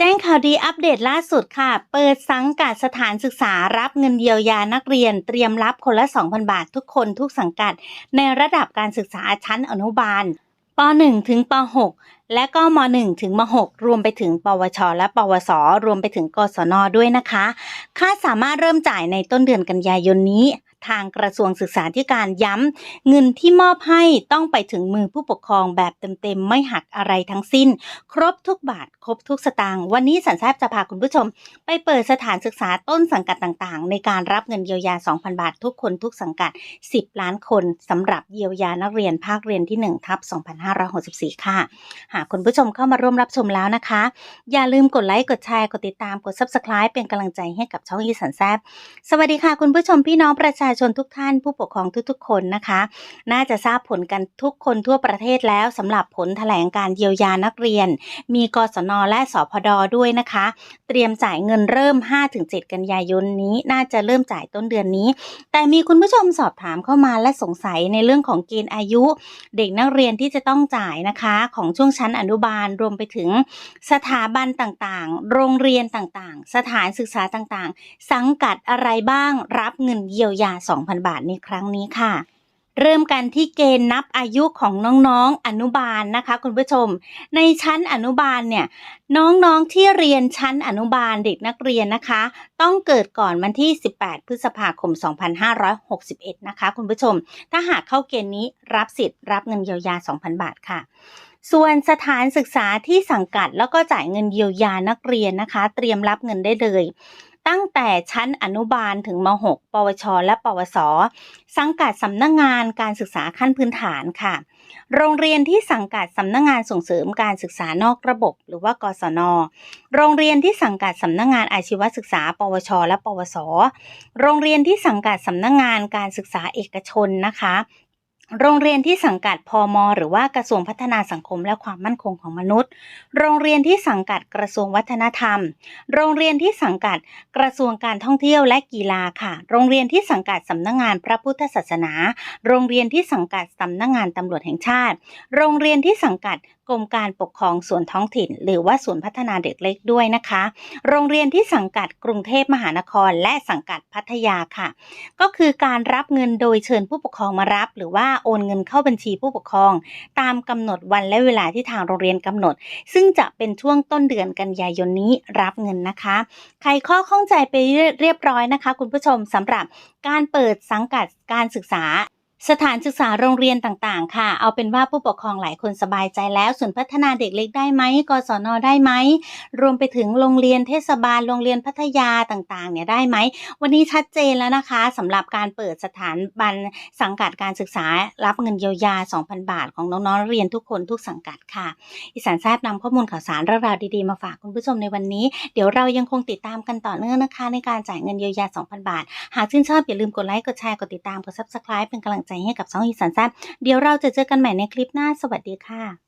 แจ้งข่าวดีอัปเดตล่าสุดค่ะ เปิดสังกัดสถานศึกษารับเงินเยียวยานักเรียน เตรียมรับคนละ 2,000 บาททุกคนทุกสังกัด ในระดับการศึกษาชั้นอนุบาลป .1 ถึงป .6 และก็ม .1 ถึงม .6 รวมไปถึง ปวช และ ปวส รวมไปถึง กศน ด้วยนะคะ ค่าสามารถเริ่มจ่ายในต้นเดือนกันยายนนี้ ทางกระทรวงศึกษาธิการย้ำ เงินที่มอบให้ต้องไปถึงมือผู้ปกครองแบบเต็มๆ ไม่หักอะไรทั้งสิ้น ครบทุกบาท ครบทุกสตางค์ วันนี้สันแซบจะพาคุณผู้ชม ไปเปิดสถานศึกษาต้นสังกัดต่างๆ ในการรับเงินเยียวยา 2,000 บาท ทุกคนทุกสังกัด 10 ล้านคนสำหรับเยียวยานักเรียนภาคเรียนที่1ทับ2564 ค่ะากคุณผู้ชมเข้ามาร่วมรับชมแล้วนะคะ อย่าลืมกดไลค์กดแชร์กดติดตามกด Subscribe เป็นกำลังใจให้กับช่องอีสันแซบสวัสดีค่ะ คุณผู้ชมพี่น้องประชาชนทุกท่านผู้ปกครองทุกๆ คนนะคะ น่าจะทราบผลกันทุกคนทั่วประเทศแล้วสำหรับผลแถลงการเยียวยานักเรียน มีกศนและสพดด้วยนะคะ เตรียมจ่ายเงินเริ่ม 5-7 กันยายนนี้ น่าจะเริ่มจ่ายต้นเดือนนี้ แต่มีคุณผู้ชมสอบถามเข้ามาและสงสัยในเรื่องของเกณฑ์อายุ เด็กนักเรียนที่จะต้องจ่ายนะคะ ของช่วงชั้นอนุบาล รวมไปถึงสถาบันต่างๆ โรงเรียนต่างๆ สถานศึกษาต่างๆ สังกัดอะไรบ้างรับเงินเยียวยา 2,000 บาทในครั้งนี้ค่ะ เริ่มกันที่เกณฑ์นับอายุของน้องๆอนุบาลนะคะ คุณผู้ชม ในชั้นอนุบาลเนี่ยน้องๆที่เรียนชั้นอนุบาลเด็กนักเรียนนะคะ ต้องเกิดก่อนวันที่ 18 พฤษภาคม 2561 นะคะ คุณผู้ชม ถ้าหากเข้าเกณฑ์นี้รับสิทธิ์รับเงินเยียวยา 2,000 บาทค่ะส่วนสถานศึกษาที่สังกัดแล้วก็จ่ายเงินเยียวยานักเรียนนะคะ เตรียมรับเงินได้เลย ตั้งแต่ชั้นอนุบาลถึงม .6 ปวช และปวส สังกัดสำนักงงานการศึกษาขั้นพื้นฐานค่ะ โรงเรียนที่สังกัดสำนักงงานส่งเสริมการศึกษานอกระบบ หรือว่ากศน โรงเรียนที่สังกัดสำนักงงานอาชีวศึกษา ปวช และปวส โรงเรียนที่สังกัดสำนักงงานการศึกษาเอกชนนะคะ โรงเรียนที่สังกัดพมหรือว่ากระทรวงพัฒนาสังคมและความมั่นคงของมนุษย์ โรงเรียนที่สังกัดกระทรวงวัฒนธรรม โรงเรียนที่สังกัดกระทรวงการท่องเที่ยวและกีฬาค่ะ โรงเรียนที่สังกัดสำนักงงานพระพุทธศาสนา โรงเรียนที่สังกัดสำนักงงานตำรวจแห่งชาติ โรงเรียนที่สังกัดกรมการปกครองส่วนท้องถิ่น หรือว่าส่วนพัฒนาเด็กเล็กด้วยนะคะ โรงเรียนที่สังกัดกรุงเทพมหานครและสังกัดพัทยาค่ะ ก็คือการรับเงินโดยเชิญผู้ปกครองมารับ หรือว่าโอนเงินเข้าบัญชีผู้ปกครอง ตามกำหนดวันและเวลาที่ทางโรงเรียนกำหนด ซึ่งจะเป็นช่วงต้นเดือนกันยายนนี้รับเงินนะคะ ใครข้อข้องใจไปเรียบร้อยนะคะ คุณผู้ชมสำหรับการเปิดสังกัดการศึกษา สถานศึกษาโรงเรียนต่างๆ ค่ะ เอาเป็นว่าผู้ปกครองหลายคนสบายใจแล้ว ส่วนพัฒนาเด็กเล็กได้ไหมกศนได้ไหม รวมไปถึงโรงเรียนเทศบาลโรงเรียนพัทยาต่างๆ เนี่ยได้ไหม วันนี้ชัดเจนแล้วนะคะสำหรับการเปิดสถานบันสังกัดการศึกษารับเงินเยียวยา 2,000 บาทของน้องๆเรียนทุกคนทุกสังกัดค่ะ อีสานแซบนำข้อมูลข่าวสารเรื่องราวดีๆมาฝากคุณผู้ชมในวันนี้ เดี๋ยวเรายังคงติดตามกันต่อเนื่องนะคะ ในการจ่ายเงินเยียวยา 2,000 บาท หากชื่นชอบอย่าลืมกดไลค์กดแชร์กดติดตามกด subscribe เป็นกำลังใจให้กับช่องอีสานแซ่บเดี๋ยวเราจะเจอกันใหม่ในคลิปหน้า สวัสดีค่ะ